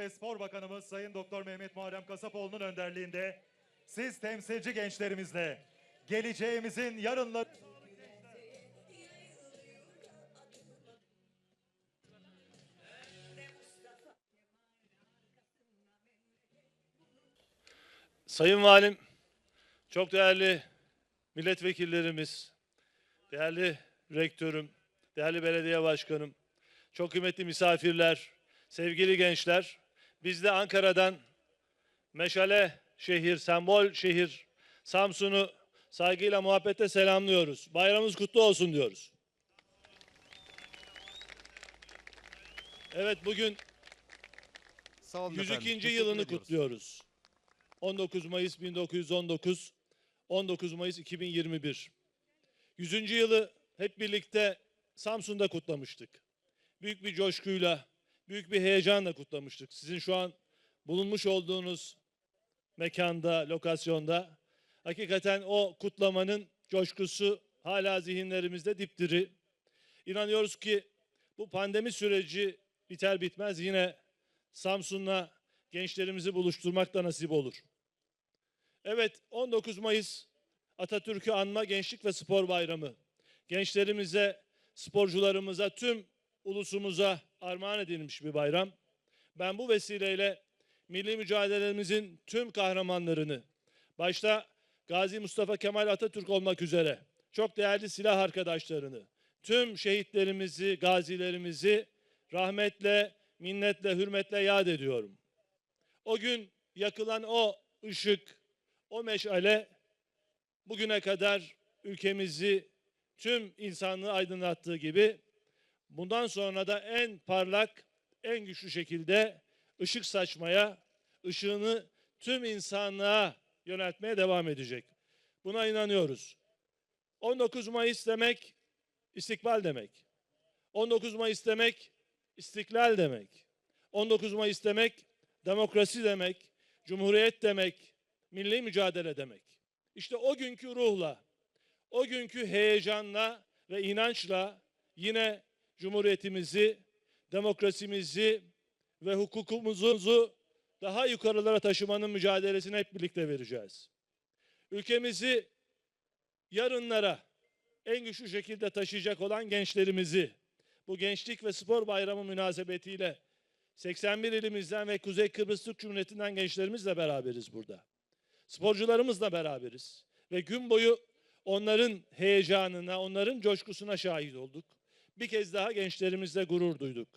ve Spor Bakanımız Sayın Doktor Mehmet Muharrem Kasapoğlu'nun önderliğinde siz temsilci gençlerimizle geleceğimizin yarınları Sayın Valim, çok değerli milletvekillerimiz, değerli rektörüm, değerli belediye başkanım, çok kıymetli misafirler, sevgili gençler, biz de Ankara'dan meşale şehir, sembol şehir Samsun'u saygıyla muhabbetle selamlıyoruz. Bayramımız kutlu olsun diyoruz. Evet bugün Sağ olun 102. efendim. Yılını kutluyoruz. 19 Mayıs 1919, 19 Mayıs 2021. 100. yılı hep birlikte Samsun'da kutlamıştık. Büyük bir coşkuyla, büyük bir heyecanla kutlamıştık. Sizin şu an bulunmuş olduğunuz mekanda, lokasyonda hakikaten o kutlamanın coşkusu hala zihinlerimizde dipdiri. İnanıyoruz ki bu pandemi süreci biter bitmez yine Samsun'la gençlerimizi buluşturmak da nasip olur. Evet 19 Mayıs Atatürk'ü anma Gençlik ve Spor Bayramı. Gençlerimize, sporcularımıza, tüm ulusumuza armağan edilmiş bir bayram. Ben bu vesileyle milli mücadelemizin tüm kahramanlarını, başta Gazi Mustafa Kemal Atatürk olmak üzere çok değerli silah arkadaşlarını, tüm şehitlerimizi, gazilerimizi rahmetle, minnetle, hürmetle yad ediyorum. O gün yakılan o ışık, o meşale bugüne kadar ülkemizi tüm insanlığı aydınlattığı gibi bundan sonra da en parlak, en güçlü şekilde ışık saçmaya, ışığını tüm insanlığa yöneltmeye devam edecek. Buna inanıyoruz. 19 Mayıs demek istikbal demek. 19 Mayıs demek istiklal demek. 19 Mayıs demek demokrasi demek, cumhuriyet demek, milli mücadele demek. İşte o günkü ruhla, o günkü heyecanla ve inançla yine cumhuriyetimizi, demokrasimizi ve hukukumuzu daha yukarılara taşımanın mücadelesini hep birlikte vereceğiz. Ülkemizi yarınlara en güçlü şekilde taşıyacak olan gençlerimizi bu Gençlik ve Spor Bayramı münasebetiyle 81 ilimizden ve Kuzey Kıbrıs Türk Cumhuriyeti'nden gençlerimizle beraberiz burada. Sporcularımızla beraberiz. Ve gün boyu onların heyecanına, onların coşkusuna şahit olduk. Bir kez daha gençlerimizle gurur duyduk.